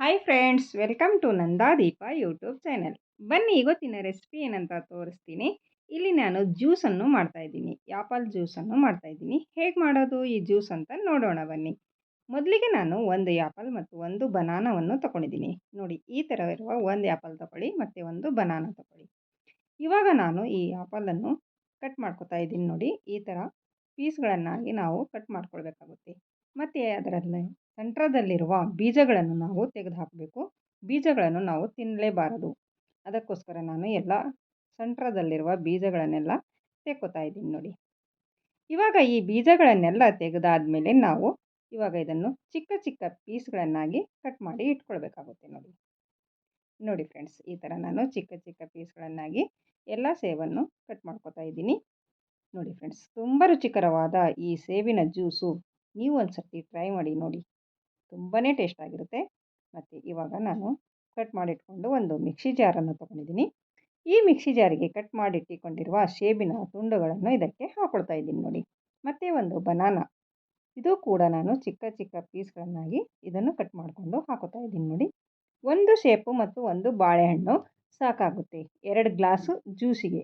Hi friends welcome to Nanda Deepa YouTube channel ಬನ್ನಿ, ಇವತ್ತಿನ recipe ಏನಂತ ತೋರಿಸ್ತೀನಿ. ಇಲ್ಲಿ ನಾನು ಜ್ಯೂಸನ್ನು ಮಾಡ್ತಾ ಇದ್ದೀನಿ. ಆ್ಯಪಲ್ ಜ್ಯೂಸನ್ನು ಮಾಡ್ತಾ ಇದ್ದೀನಿ. ಹೇಗೆ ಮಾಡೋದು ಈ ಜ್ಯೂಸ್ ಅಂತ ನೋಡೋಣ ಬನ್ನಿ. ಮೊದಲಿಗೆ ನಾನು ಒಂದು ಆ್ಯಪಲ್ ಮತ್ತು ಒಂದು ಬನಾನವನ್ನು ತಗೊಂಡಿದ್ದೀನಿ ನೋಡಿ, ಈ ಥರ ಇರುವ ಒಂದು ಆ್ಯಪಲ್ ತಗೊಳ್ಳಿ ಮತ್ತು ಒಂದು ಬನಾನ ತಗೊಳ್ಳಿ. ಇವಾಗ ನಾನು ಈ ಆ್ಯಪಲನ್ನು ಕಟ್ ಮಾಡ್ಕೊತಾ ಇದ್ದೀನಿ ನೋಡಿ. ಈ ಥರ ಪೀಸ್ಗಳನ್ನಾಗಿ ನಾವು ಕಟ್ ಮಾಡ್ಕೊಳ್ಬೇಕಾಗುತ್ತೆ. ಮತ್ತು ಅದರಲ್ಲಿ ಸೆಂಟ್ರದಲ್ಲಿರುವ ಬೀಜಗಳನ್ನು ನಾವು ತೆಗೆದುಹಾಕಬೇಕು. ಬೀಜಗಳನ್ನು ನಾವು ತಿನ್ನಲೇಬಾರದು. ಅದಕ್ಕೋಸ್ಕರ ನಾನು ಎಲ್ಲ ಸೆಂಟ್ರದಲ್ಲಿರುವ ಬೀಜಗಳನ್ನೆಲ್ಲ ತೆಕ್ಕೋತಾ ಇದ್ದೀನಿ ನೋಡಿ. ಇವಾಗ ಈ ಬೀಜಗಳನ್ನೆಲ್ಲ ತೆಗೆದಾದ ಮೇಲೆ ನಾವು ಇವಾಗ ಇದನ್ನು ಚಿಕ್ಕ ಚಿಕ್ಕ ಪೀಸ್ಗಳನ್ನಾಗಿ ಕಟ್ ಮಾಡಿ ಇಟ್ಕೊಳ್ಬೇಕಾಗುತ್ತೆ ನೋಡಿ. ನೋಡಿ ಫ್ರೆಂಡ್ಸ್, ಈ ಥರ ನಾನು ಚಿಕ್ಕ ಚಿಕ್ಕ ಪೀಸ್ಗಳನ್ನಾಗಿ ಎಲ್ಲ ಸೇವನ್ನು ಕಟ್ ಮಾಡ್ಕೋತಾ ಇದ್ದೀನಿ. ನೋಡಿ ಫ್ರೆಂಡ್ಸ್, ತುಂಬ ರುಚಿಕರವಾದ ಈ ಸೇವಿನ ಜ್ಯೂಸು ನೀವು ಒಂದು ಸರ್ತಿ ಟ್ರೈ ಮಾಡಿ ನೋಡಿ. ತುಂಬಾ ಟೇಸ್ಟ್ ಆಗಿರುತ್ತೆ. ಮತ್ತು ಇವಾಗ ನಾನು ಕಟ್ ಮಾಡಿಟ್ಕೊಂಡು ಒಂದು ಮಿಕ್ಸಿ ಜಾರನ್ನು ತೊಗೊಂಡಿದ್ದೀನಿ. ಈ ಮಿಕ್ಸಿ ಜಾರಿಗೆ ಕಟ್ ಮಾಡಿಟ್ಟಿಕೊಂಡಿರುವ ಸೇಬಿನ ತುಂಡುಗಳನ್ನು ಇದಕ್ಕೆ ಹಾಕ್ಕೊಳ್ತಾ ಇದ್ದೀನಿ ನೋಡಿ. ಮತ್ತು ಒಂದು ಬನಾನ. ಇದು ಕೂಡ ನಾನು ಚಿಕ್ಕ ಚಿಕ್ಕ ಪೀಸ್ಗಳನ್ನಾಗಿ ಇದನ್ನು ಕಟ್ ಮಾಡಿಕೊಂಡು ಹಾಕೋತಾ ಇದ್ದೀನಿ ನೋಡಿ. ಒಂದು ಶೇಪು ಮತ್ತು ಒಂದು ಬಾಳೆಹಣ್ಣು ಸಾಕಾಗುತ್ತೆ. ಎರಡು ಗ್ಲಾಸು ಜ್ಯೂಸಿಗೆ.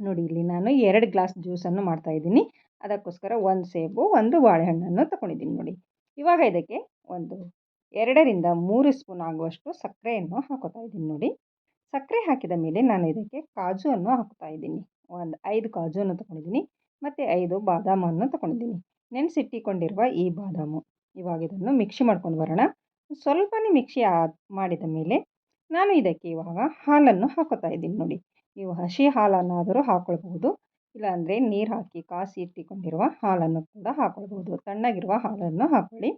ನೋಡಿ ಇಲ್ಲಿ ನಾನು ಎರಡು ಗ್ಲಾಸ್ ಜ್ಯೂಸನ್ನು ಮಾಡ್ತಾಯಿದ್ದೀನಿ ಅದಕ್ಕೋಸ್ಕರ ಒಂದು ಸೇಬು ಒಂದು ಬಾಳೆಹಣ್ಣನ್ನು ತಗೊಂಡಿದ್ದೀನಿ ನೋಡಿ. ಇವಾಗ ಇದಕ್ಕೆ ಒಂದು ಎರಡರಿಂದ ಮೂರು ಸ್ಪೂನ್ ಆಗುವಷ್ಟು ಸಕ್ಕರೆಯನ್ನು ಹಾಕೋತಾ ಇದ್ದೀನಿ ನೋಡಿ. ಸಕ್ಕರೆ ಹಾಕಿದ ಮೇಲೆ ನಾನು ಇದಕ್ಕೆ ಕಾಜುವನ್ನು ಹಾಕ್ತಾ ಇದ್ದೀನಿ. ಒಂದು ಐದು ಕಾಜುವನ್ನು ತೊಗೊಂಡಿದ್ದೀನಿ ಮತ್ತು ಐದು ಬಾದಾಮನ್ನು ತೊಗೊಂಡಿದ್ದೀನಿ. ನೆನೆಸಿಟ್ಟಿಕೊಂಡಿರುವ ಈ ಬಾದಾಮು ಇವಾಗ ಇದನ್ನು ಮಿಕ್ಸಿ ಮಾಡ್ಕೊಂಡು ಬರೋಣ. ಸ್ವಲ್ಪನೇ ಮಿಕ್ಸಿ ಮಾಡಿದ ಮೇಲೆ ನಾನು ಇದಕ್ಕೆ ಇವಾಗ ಹಾಲನ್ನು ಹಾಕೋತಾ ಇದ್ದೀನಿ ನೋಡಿ. ನೀವು ಹಸಿ ಹಾಲನ್ನಾದರೂ ಹಾಕ್ಕೊಳ್ಬಹುದು ಇಲ್ಲಾಂದರೆ ನೀರು ಹಾಕಿ ಕಾಸಿ ಇಟ್ಟುಕೊಂಡಿರುವ ಹಾಲನ್ನು ಕೂಡ ಹಾಕ್ಕೊಳ್ಬೋದು ತಣ್ಣಗಿರುವ ಹಾಲನ್ನು ಹಾಕ್ಕೊಳ್ಳಿ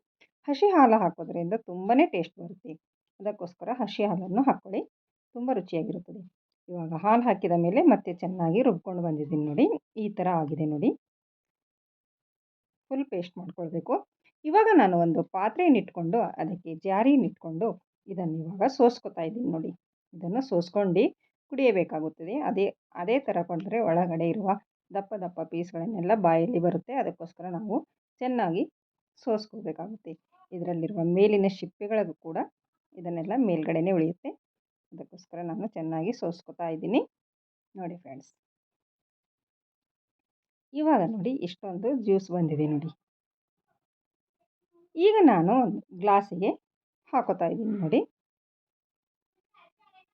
ಹಸಿ ಹಾಲು ಹಾಕೋದ್ರಿಂದ ತುಂಬಾ ಟೇಸ್ಟ್ ಬರುತ್ತೆ. ಅದಕ್ಕೋಸ್ಕರ ಹಸಿ ಹಾಲನ್ನು ಹಾಕ್ಕೊಳ್ಳಿ ತುಂಬ ರುಚಿಯಾಗಿರುತ್ತದೆ. ಇವಾಗ ಹಾಲು ಹಾಕಿದ ಮೇಲೆ ಮತ್ತೆ ಚೆನ್ನಾಗಿ ರುಬ್ಕೊಂಡು ಬಂದಿದ್ದೀನಿ ನೋಡಿ. ಈ ಥರ ಆಗಿದೆ ನೋಡಿ. ಫುಲ್ ಪೇಸ್ಟ್ ಮಾಡ್ಕೊಳ್ಬೇಕು. ಇವಾಗ ನಾನು ಒಂದು ಪಾತ್ರೆಯನ್ನಿಟ್ಕೊಂಡು ಅದಕ್ಕೆ ಜಾರಿನಿಟ್ಕೊಂಡು ಇದನ್ನು ಇವಾಗ ಸೋಸ್ಕೊತಾ ಇದ್ದೀನಿ ನೋಡಿ. ಇದನ್ನು ಸೋಸ್ಕೊಂಡು ಕುಡಿಯಬೇಕಾಗುತ್ತದೆ. ಅದೇ ಅದೇ ಥರ ಕುಡಿದ್ರೆ ಒಳಗಡೆ ಇರುವ ದಪ್ಪ ದಪ್ಪ ಪೀಸ್ಗಳನ್ನೆಲ್ಲ ಬಾಯಲ್ಲಿ ಬರುತ್ತೆ. ಅದಕ್ಕೋಸ್ಕರ ನಾವು ಚೆನ್ನಾಗಿ ಸೋಸ್ಕೋಬೇಕಾಗುತ್ತೆ. ಇದರಲ್ಲಿರುವ ಮೇಲಿನ ಸಿಪ್ಪೆಗಳಿಗೂ ಕೂಡ ಇದನ್ನೆಲ್ಲ ಮೇಲ್ಗಡೆನೇ ಉಳಿಯುತ್ತೆ. ಅದಕ್ಕೋಸ್ಕರ ನಾನು ಚೆನ್ನಾಗಿ ಸೋಸ್ಕೊತಾ ಇದ್ದೀನಿ. ನೋಡಿ ಫ್ರೆಂಡ್ಸ್. ಇವಾಗ ನೋಡಿ ಇಷ್ಟೊಂದು ಜ್ಯೂಸ್ ಬಂದಿದೆ ನೋಡಿ. ಈಗ ನಾನು ಗ್ಲಾಸಿಗೆ ಹಾಕೋತಾ ಇದ್ದೀನಿ ನೋಡಿ.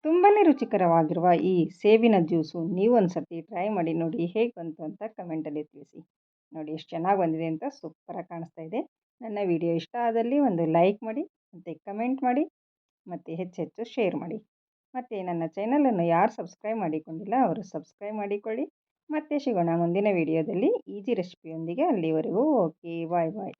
ತುಂಬಾ ರುಚಿಕರವಾಗಿರುವ ಈ ಸೇಬಿನ ಜ್ಯೂಸು ನೀವು ಸರ್ತಿ ಟ್ರೈ ಮಾಡಿ ನೋಡಿ ಹೇಗೆ ಬಂತು ಅಂತ ಕಮೆಂಟಲ್ಲಿ ತಿಳಿಸಿ. ನೋಡಿ ಎಷ್ಟು ಚೆನ್ನಾಗಿ ಬಂದಿದೆ ಅಂತ ಸೂಪರಾಗಿ ಕಾಣಿಸ್ತಾ ಇದೆ. ನನ್ನ ವಿಡಿಯೋ ಇಷ್ಟ ಆದಲ್ಲಿ ಒಂದು ಲೈಕ್ ಮಾಡಿ, ಮತ್ತು ಕಮೆಂಟ್ ಮಾಡಿ, ಮತ್ತು ಹೆಚ್ಚೆಚ್ಚು ಶೇರ್ ಮಾಡಿ. ಮತ್ತು ನನ್ನ ಚಾನಲನ್ನು ಯಾರು ಸಬ್ಸ್ಕ್ರೈಬ್ ಮಾಡಿಕೊಂಡಿಲ್ಲ ಅವರು ಸಬ್ಸ್ಕ್ರೈಬ್ ಮಾಡಿಕೊಳ್ಳಿ. ಮತ್ತೆ ಸಿಗೋಣ ಮುಂದಿನ ವಿಡಿಯೋದಲ್ಲಿ ಈಜಿ ರೆಸಿಪಿಯೊಂದಿಗೆ ಅಲ್ಲಿವರೆಗೂ. ಓಕೆ ಬಾಯ್ ಬಾಯ್